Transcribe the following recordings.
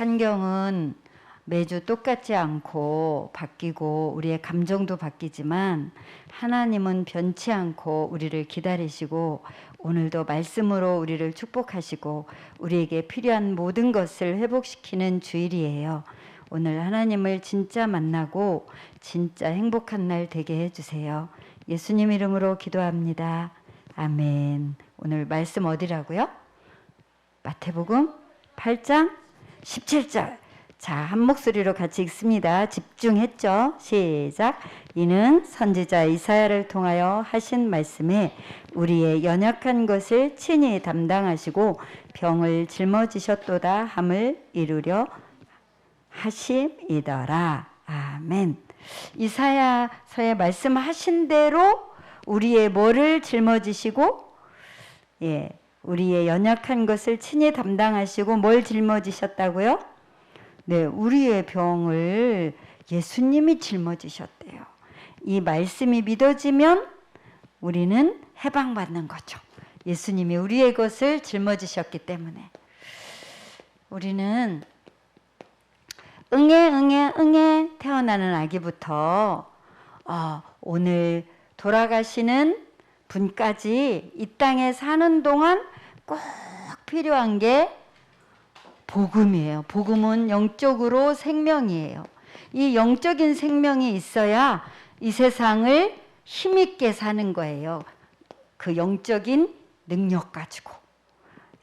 환경은 매주 똑같지 않고 바뀌고 우리의 감정도 바뀌지만 하나님은 변치 않고 우리를 기다리시고 오늘도 말씀으로 우리를 축복하시고 우리에게 필요한 모든 것을 회복시키는 주일이에요. 오늘 하나님을 진짜 만나고 진짜 행복한 날 되게 해주세요. 예수님 이름으로 기도합니다. 아멘. 오늘 말씀 어디라고요? 마태복음 8장 17절. 자, 한 목소리로 같이 읽습니다. 집중했죠? 시작. 이는 선지자 이사야를 통하여 하신 말씀에 우리의 연약한 것을 친히 담당하시고 병을 짊어지셨도다 함을 이루려 하심이더라. 아멘. 이사야서에 말씀하신 대로 우리의 뭐를 짊어지시고 예, 우리의 연약한 것을 친히 담당하시고 뭘 짊어지셨다고요? 네, 우리의 병을 예수님이 짊어지셨대요. 이 말씀이 믿어지면 우리는 해방받는 거죠. 예수님이 우리의 것을 짊어지셨기 때문에 우리는 응애 응애 응애 태어나는 아기부터 어, 오늘 돌아가시는 분까지 이 땅에 사는 동안 꼭 필요한 게 복음이에요. 복음은 영적으로 생명이에요. 이 영적인 생명이 있어야 이 세상을 힘있게 사는 거예요. 그 영적인 능력 가지고.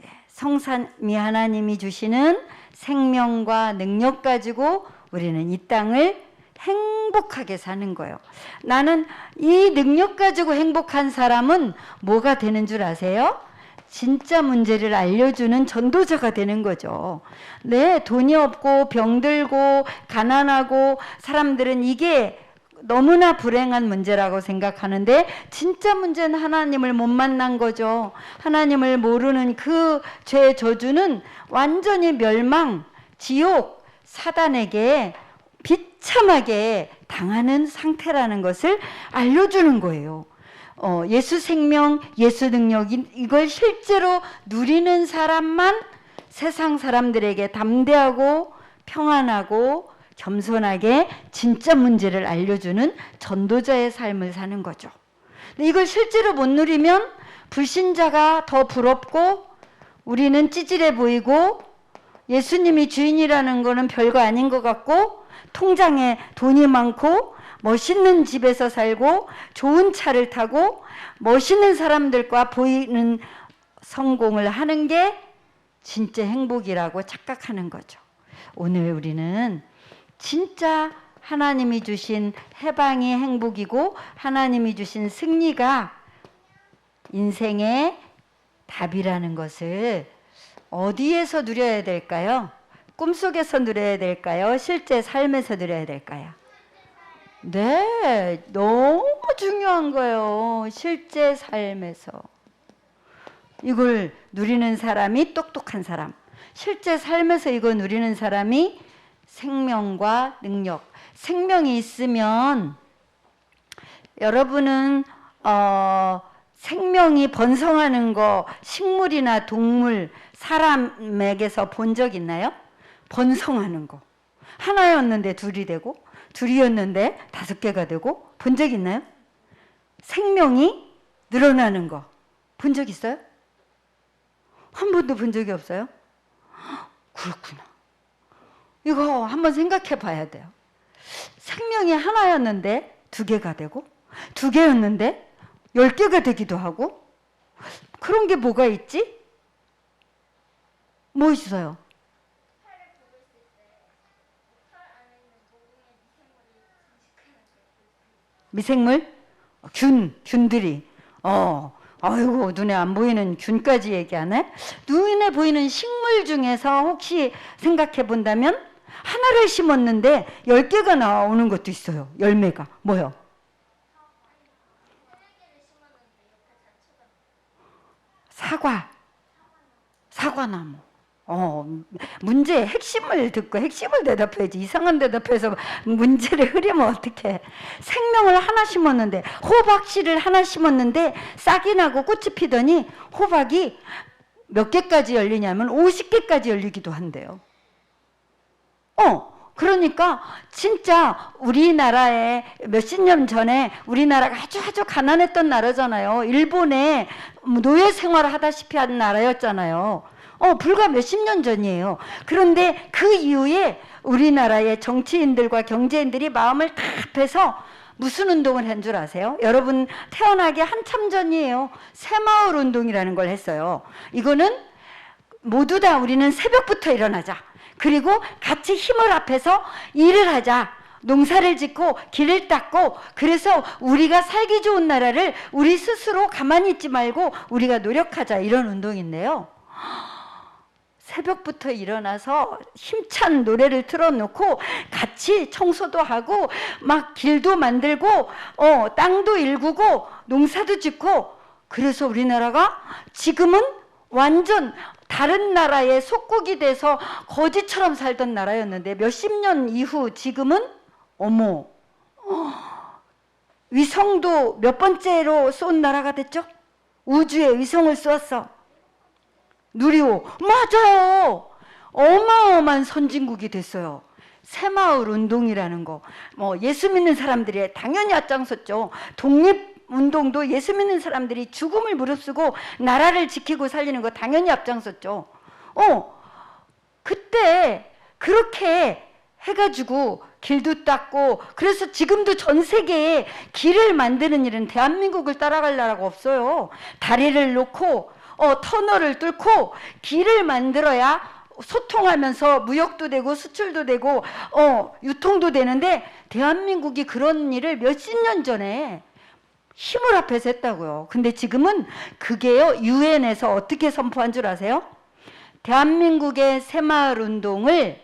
예, 성삼이 하나님이 주시는 생명과 능력 가지고 우리는 이 땅을 행복하게 사는 거예요. 나는 이 능력 가지고 행복한 사람은 뭐가 되는 줄 아세요? 진짜 문제를 알려주는 전도자가 되는 거죠. 네, 돈이 없고 병들고 가난하고 사람들은 이게 너무나 불행한 문제라고 생각하는데 진짜 문제는 하나님을 못 만난 거죠. 하나님을 모르는 그 죄 저주는 완전히 멸망, 지옥, 사단에게 비참하게 당하는 상태라는 것을 알려주는 거예요. 어, 예수 생명, 예수 능력 이걸 실제로 누리는 사람만 세상 사람들에게 담대하고 평안하고 겸손하게 진짜 문제를 알려주는 전도자의 삶을 사는 거죠. 근데 이걸 실제로 못 누리면 불신자가 더 부럽고 우리는 찌질해 보이고 예수님이 주인이라는 거는 별거 아닌 것 같고 통장에 돈이 많고 멋있는 집에서 살고 좋은 차를 타고 멋있는 사람들과 보이는 성공을 하는 게 진짜 행복이라고 착각하는 거죠. 오늘 우리는 진짜 하나님이 주신 해방이 행복이고 하나님이 주신 승리가 인생의 답이라는 것을 어디에서 누려야 될까요? 꿈속에서 누려야 될까요? 실제 삶에서 누려야 될까요? 네, 너무 중요한 거예요. 실제 삶에서. 이걸 누리는 사람이 똑똑한 사람. 실제 삶에서 이거 누리는 사람이 생명과 능력. 생명이 있으면 여러분은 어, 생명이 번성하는 거 식물이나 동물, 사람에게서 본 적 있나요? 번성하는 거. 하나였는데 둘이 되고 둘이었는데 다섯 개가 되고 본 적 있나요? 생명이 늘어나는 거 본 적 있어요? 한 번도 본 적이 없어요? 그렇구나. 이거 한번 생각해 봐야 돼요. 생명이 하나였는데 두 개가 되고 두 개였는데 열 개가 되기도 하고 그런 게 뭐가 있지? 뭐 있어요? 미생물? 균, 균들이. 어, 아이고, 눈에 안 보이는 균까지 얘기하네? 눈에 보이는 식물 중에서 혹시 생각해 본다면 하나를 심었는데 열 개가 나오는 것도 있어요. 열매가. 뭐요? 사과. 사과나무. 어, 문제의 핵심을 듣고 핵심을 대답해야지. 이상한 대답해서 문제를 흐리면 어떡해. 생명을 하나 심었는데, 호박 씨를 하나 심었는데, 싹이 나고 꽃이 피더니, 호박이 몇 개까지 열리냐면 50개까지 열리기도 한대요. 어, 그러니까 진짜 우리나라에 몇십 년 전에 우리나라가 아주 아주 가난했던 나라잖아요. 일본에 노예 생활을 하다시피 한 나라였잖아요. 어, 불과 몇십 년 전이에요. 그런데 그 이후에 우리나라의 정치인들과 경제인들이 마음을 다 합해서 무슨 운동을 한 줄 아세요? 여러분 태어나기 한참 전이에요. 새마을 운동이라는 걸 했어요. 이거는 모두 다 우리는 새벽부터 일어나자. 그리고 같이 힘을 합해서 일을 하자. 농사를 짓고 길을 닦고 그래서 우리가 살기 좋은 나라를 우리 스스로 가만히 있지 말고 우리가 노력하자 이런 운동인데요. 새벽부터 일어나서 힘찬 노래를 틀어놓고 같이 청소도 하고 막 길도 만들고 어 땅도 일구고 농사도 짓고 그래서 우리나라가 지금은 완전 다른 나라의 속국이 돼서 거지처럼 살던 나라였는데 몇십 년 이후 지금은 어머 어, 위성도 몇 번째로 쏜 나라가 됐죠? 우주에 위성을 쏘았어. 누리호 맞아요. 어마어마한 선진국이 됐어요. 새마을 운동이라는 거. 뭐 예수 믿는 사람들이 당연히 앞장섰죠. 독립 운동도 예수 믿는 사람들이 죽음을 무릅쓰고 나라를 지키고 살리는 거 당연히 앞장섰죠. 어, 그때 그렇게 해가지고 길도 닦고 그래서 지금도 전 세계에 길을 만드는 일은 대한민국을 따라갈 나라가 없어요. 다리를 놓고 어, 터널을 뚫고 길을 만들어야 소통하면서 무역도 되고 수출도 되고 어, 유통도 되는데 대한민국이 그런 일을 몇십 년 전에 힘을 합해서 했다고요. 근데 지금은 그게요, 유엔에서 어떻게 선포한 줄 아세요? 대한민국의 새마을 운동을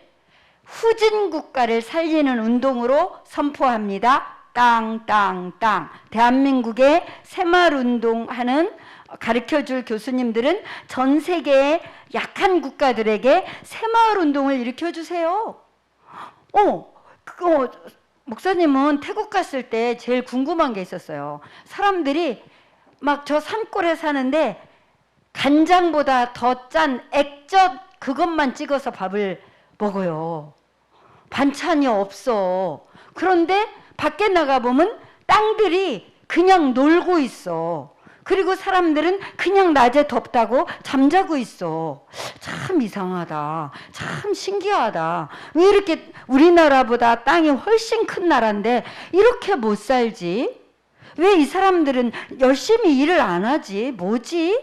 후진 국가를 살리는 운동으로 선포합니다. 땅, 땅, 땅. 대한민국의 새마을 운동하는 가르쳐 줄 교수님들은 전 세계의 약한 국가들에게 새마을 운동을 일으켜 주세요. 어, 그거 목사님은 태국 갔을 때 제일 궁금한 게 있었어요. 사람들이 막 저 산골에 사는데 간장보다 더 짠 액젓 그것만 찍어서 밥을 먹어요. 반찬이 없어. 그런데 밖에 나가 보면 땅들이 그냥 놀고 있어. 그리고 사람들은 그냥 낮에 덥다고 잠자고 있어. 참 이상하다. 참 신기하다. 왜 이렇게 우리나라보다 땅이 훨씬 큰 나라인데 이렇게 못 살지? 왜 이 사람들은 열심히 일을 안 하지? 뭐지?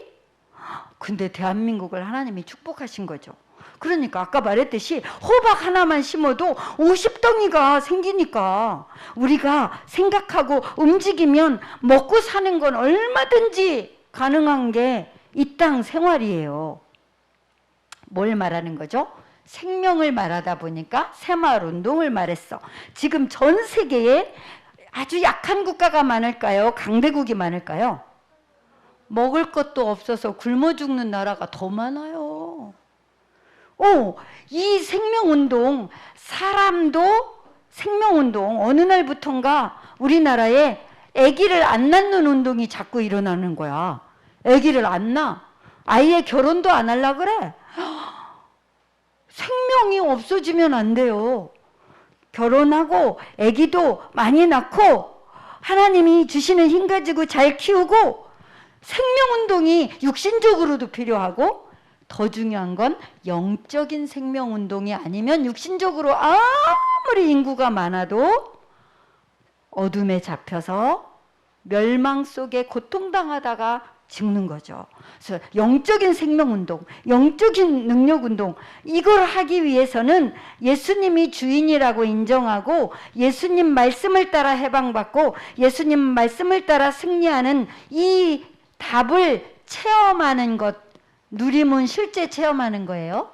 근데 대한민국을 하나님이 축복하신 거죠. 그러니까 아까 말했듯이 호박 하나만 심어도 50덩이가 생기니까 우리가 생각하고 움직이면 먹고 사는 건 얼마든지 가능한 게 이 땅 생활이에요. 뭘 말하는 거죠? 생명을 말하다 보니까 새마을 운동을 말했어. 지금 전 세계에 아주 약한 국가가 많을까요? 강대국이 많을까요? 먹을 것도 없어서 굶어 죽는 나라가 더 많아요. 오, 이 생명운동, 사람도 생명운동, 어느 날부턴가 우리나라에 아기를 안 낳는 운동이 자꾸 일어나는 거야. 아기를 안 낳아. 아이의 결혼도 안 하려 그래. 생명이 없어지면 안 돼요. 결혼하고 아기도 많이 낳고 하나님이 주시는 힘 가지고 잘 키우고 생명운동이 육신적으로도 필요하고 더 중요한 건 영적인 생명 운동이 아니면 육신적으로 아무리 인구가 많아도 어둠에 잡혀서 멸망 속에 고통당하다가 죽는 거죠. 그래서 영적인 생명 운동, 영적인 능력 운동 이걸 하기 위해서는 예수님이 주인이라고 인정하고 예수님 말씀을 따라 해방받고 예수님 말씀을 따라 승리하는 이 답을 체험하는 것 누림은 실제 체험하는 거예요.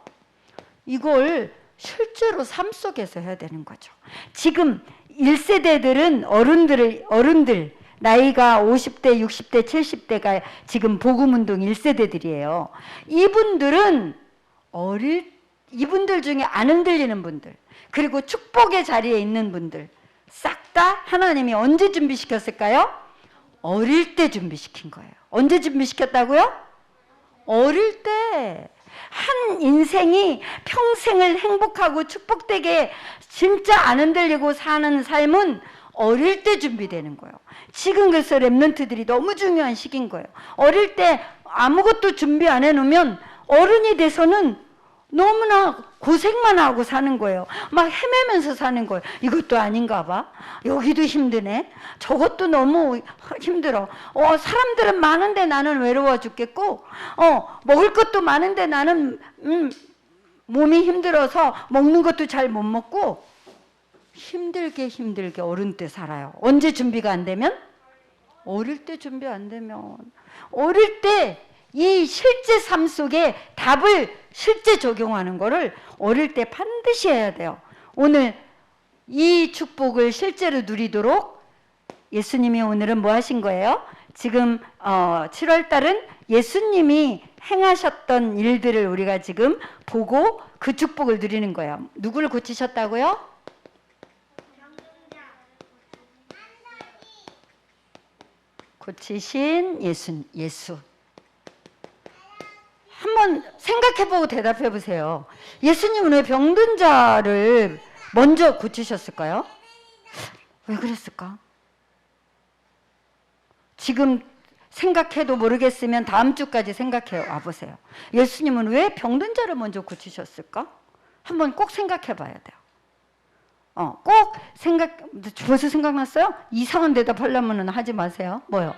이걸 실제로 삶 속에서 해야 되는 거죠. 지금 1세대들은 어른들을 어른들 나이가 50대, 60대, 70대가 지금 복음운동 1세대들이에요. 이분들은 어릴 이분들 중에 안 흔들리는 분들 그리고 축복의 자리에 있는 분들 싹 다 하나님이 언제 준비시켰을까요? 어릴 때 준비시킨 거예요. 언제 준비시켰다고요? 어릴 때 한 인생이 평생을 행복하고 축복되게 진짜 안 흔들리고 사는 삶은 어릴 때 준비되는 거예요. 지금 그래서 랩런트들이 너무 중요한 시기인 거예요. 어릴 때 아무것도 준비 안 해놓으면 어른이 돼서는 너무나 고생만 하고 사는 거예요. 막 헤매면서 사는 거예요. 이것도 아닌가 봐. 여기도 힘드네. 저것도 너무 힘들어. 어, 사람들은 많은데 나는 외로워 죽겠고, 어, 먹을 것도 많은데 나는, 음, 몸이 힘들어서 먹는 것도 잘 못 먹고, 힘들게 힘들게 어른 때 살아요. 언제 준비가 안 되면? 어릴 때 준비 안 되면. 어릴 때 이 실제 삶 속에 답을 실제 적용하는 거를 어릴 때 반드시 해야 돼요. 오늘 이 축복을 실제로 누리도록 예수님이 오늘은 뭐 하신 거예요? 지금 어, 7월 달은 예수님이 행하셨던 일들을 우리가 지금 보고 그 축복을 누리는 거예요. 누구를 고치셨다고요? 고치신 예수, 예수. 한번 생각해보고 대답해 보세요. 예수님은 왜 병든 자를 먼저 고치셨을까요? 왜 그랬을까? 지금 생각해도 모르겠으면 다음 주까지 생각해 와 보세요. 예수님은 왜 병든 자를 먼저 고치셨을까? 한번 꼭 생각해 봐야 돼요. 어, 꼭 생각, 벌써 생각났어요? 이상한 대답 하려면 하지 마세요. 뭐요?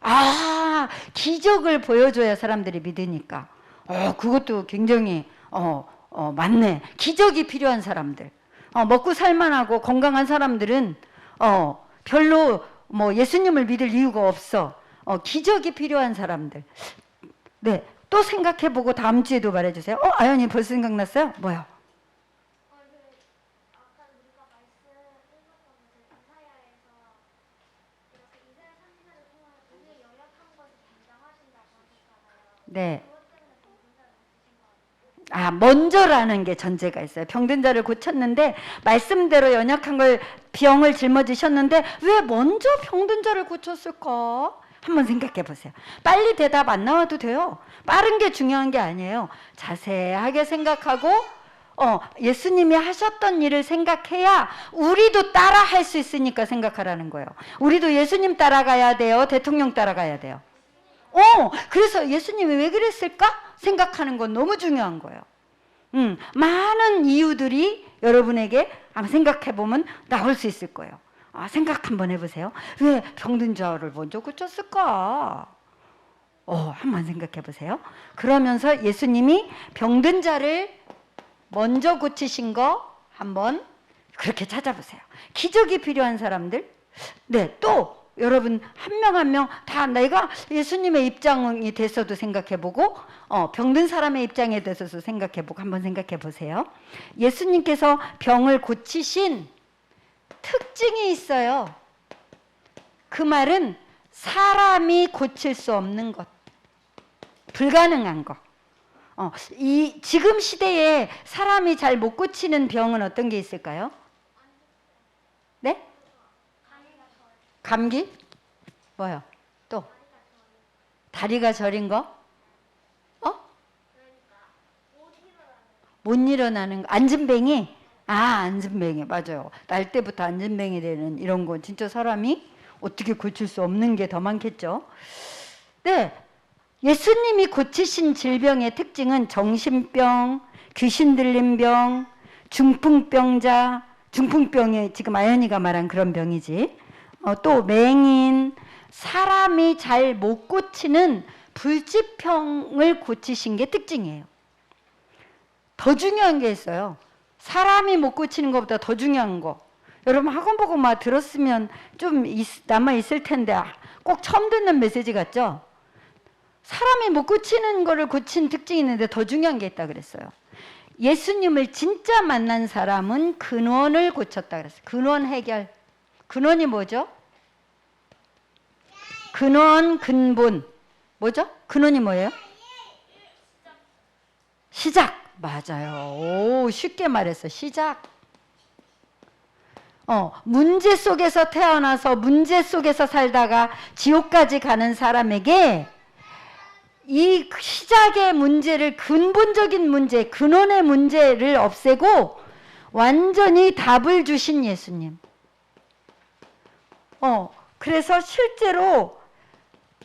아, 기적을 보여줘야 사람들이 믿으니까. 어, 그것도 굉장히, 어, 어, 맞네. 기적이 필요한 사람들. 어, 먹고 살만하고 건강한 사람들은, 어, 별로 뭐 예수님을 믿을 이유가 없어. 어, 기적이 필요한 사람들. 네. 또 생각해보고 다음 주에도 말해주세요. 어, 아연이 벌써 생각났어요? 뭐요? 아까 우리가 말씀 읽었던 그 이사야에서 이렇게 이스라엘 선지자를 통하여 그의 연약한 것을 담당하신다고 하셨잖아요. 네. 아, 먼저라는 게 전제가 있어요. 병든 자를 고쳤는데 말씀대로 연약한 걸 병을 짊어지셨는데 왜 먼저 병든 자를 고쳤을까? 한번 생각해 보세요. 빨리 대답 안 나와도 돼요. 빠른 게 중요한 게 아니에요. 자세하게 생각하고 어, 예수님이 하셨던 일을 생각해야 우리도 따라 할 수 있으니까 생각하라는 거예요. 우리도 예수님 따라가야 돼요. 대통령 따라가야 돼요. 어, 그래서 예수님이 왜 그랬을까? 생각하는 건 너무 중요한 거예요. 음, 많은 이유들이 여러분에게 한번 생각해 보면 나올 수 있을 거예요. 아, 생각 한번 해보세요. 왜 병든 자를 먼저 고쳤을까? 어, 한번 생각해 보세요. 그러면서 예수님이 병든 자를 먼저 고치신 거 한번 그렇게 찾아보세요. 기적이 필요한 사람들. 네, 또 여러분 한 명 한 명 다 내가 예수님의 입장이 돼서도 생각해보고 어, 병든 사람의 입장에 대해서도 생각해보고 한번 생각해 보세요. 예수님께서 병을 고치신 특징이 있어요. 그 말은 사람이 고칠 수 없는 것, 불가능한 것. 어, 이 지금 시대에 사람이 잘 못 고치는 병은 어떤 게 있을까요? 네? 감기? 뭐요? 또 다리가 저린 거? 어? 못 일어나는 거. 앉은뱅이? 아, 앉은뱅이. 맞아요. 날 때부터 앉은뱅이 되는 이런 건 진짜 사람이 어떻게 고칠 수 없는 게 더 많겠죠. 네. 예수님이 고치신 질병의 특징은 정신병, 귀신 들린 병, 중풍병자, 중풍병이 지금 아연이가 말한 그런 병이지. 어, 또 맹인, 사람이 잘 못 고치는 불치병을 고치신 게 특징이에요. 더 중요한 게 있어요. 사람이 못 고치는 것보다 더 중요한 거. 여러분 학원 보고 막 들었으면 좀 있- 남아 있을 텐데 아, 꼭 처음 듣는 메시지 같죠? 사람이 못 고치는 거를 고친 특징이 있는데 더 중요한 게 있다 그랬어요. 예수님을 진짜 만난 사람은 근원을 고쳤다 그랬어요. 근원 해결. 근원이 뭐죠? 근원, 근본. 뭐죠? 근원이 뭐예요? 시작. 맞아요. 오, 쉽게 말했어. 시작. 어, 문제 속에서 태어나서 문제 속에서 살다가 지옥까지 가는 사람에게 이 시작의 문제를 근본적인 문제, 근원의 문제를 없애고 완전히 답을 주신 예수님. 어, 그래서 실제로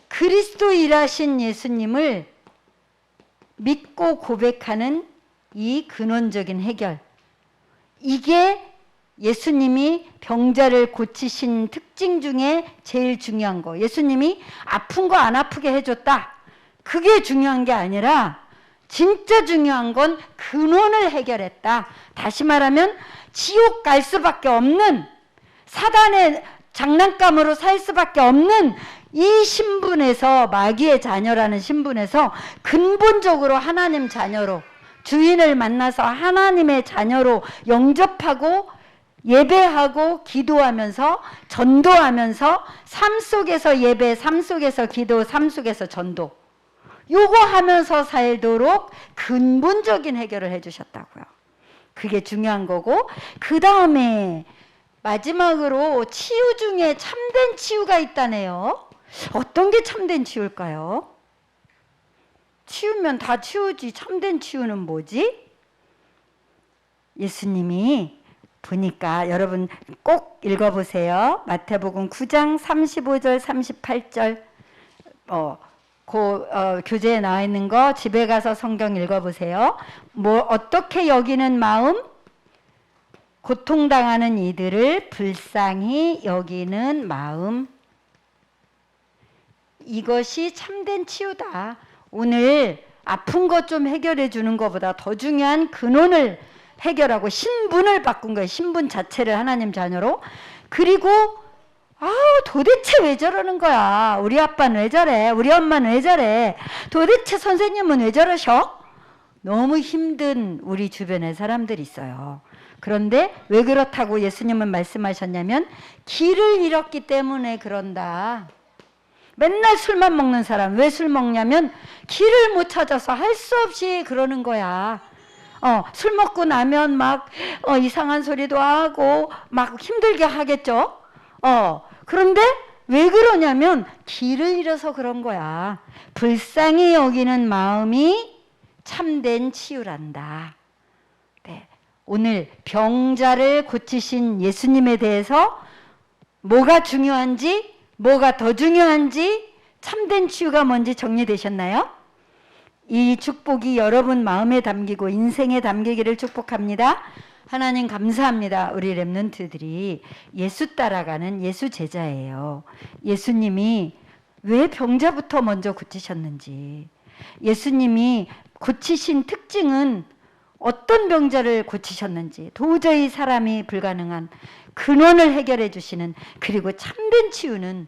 그리스도 일하신 예수님을 믿고 고백하는 이 근원적인 해결. 이게 예수님이 병자를 고치신 특징 중에 제일 중요한 거. 예수님이 아픈 거 안 아프게 해줬다. 그게 중요한 게 아니라 진짜 중요한 건 근원을 해결했다. 다시 말하면 지옥 갈 수밖에 없는 사단의 장난감으로 살 수밖에 없는 이 신분에서 마귀의 자녀라는 신분에서 근본적으로 하나님 자녀로 주인을 만나서 하나님의 자녀로 영접하고 예배하고 기도하면서 전도하면서 삶 속에서 예배, 삶 속에서 기도, 삶 속에서 전도. 요거 하면서 살도록 근본적인 해결을 해 주셨다고요. 그게 중요한 거고 그 다음에 마지막으로 치유 중에 참된 치유가 있다네요. 어떤 게 참된 치유일까요? 치우면 다 치우지 참된 치유는 뭐지? 예수님이 보니까 여러분 꼭 읽어보세요. 마태복음 9장 35절 38절 어, 그 어, 교재에 나와 있는 거 집에 가서 성경 읽어보세요. 뭐 어떻게 여기는 마음? 고통당하는 이들을 불쌍히 여기는 마음. 이것이 참된 치유다. 오늘 아픈 것 좀 해결해 주는 것보다 더 중요한 근원을 해결하고 신분을 바꾼 거예요. 신분 자체를 하나님 자녀로. 그리고 아 도대체 왜 저러는 거야? 우리 아빠는 왜 저래? 우리 엄마는 왜 저래? 도대체 선생님은 왜 저러셔? 너무 힘든 우리 주변에 사람들이 있어요. 그런데 왜 그렇다고 예수님은 말씀하셨냐면 길을 잃었기 때문에 그런다. 맨날 술만 먹는 사람 왜 술 먹냐면 길을 못 찾아서 할 수 없이 그러는 거야. 어, 술 먹고 나면 막 어, 이상한 소리도 하고 막 힘들게 하겠죠. 어, 그런데 왜 그러냐면 길을 잃어서 그런 거야. 불쌍히 여기는 마음이 참된 치유란다. 네. 오늘 병자를 고치신 예수님에 대해서 뭐가 중요한지, 뭐가 더 중요한지, 참된 치유가 뭔지 정리되셨나요? 이 축복이 여러분 마음에 담기고 인생에 담기기를 축복합니다. 하나님 감사합니다. 우리 랩런트들이 예수 따라가는 예수 제자예요. 예수님이 왜 병자부터 먼저 고치셨는지, 예수님이 고치신 특징은 어떤 병자를 고치셨는지, 도저히 사람이 불가능한 근원을 해결해 주시는 그리고 참된 치유는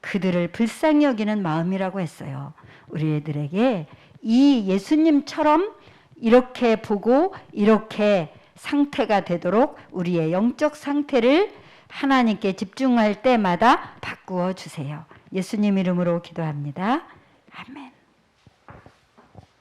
그들을 불쌍히 여기는 마음이라고 했어요. 우리 애들에게 이 예수님처럼 이렇게 보고 이렇게 상태가 되도록 우리의 영적 상태를 하나님께 집중할 때마다 바꾸어 주세요. 예수님 이름으로 기도합니다. 아멘.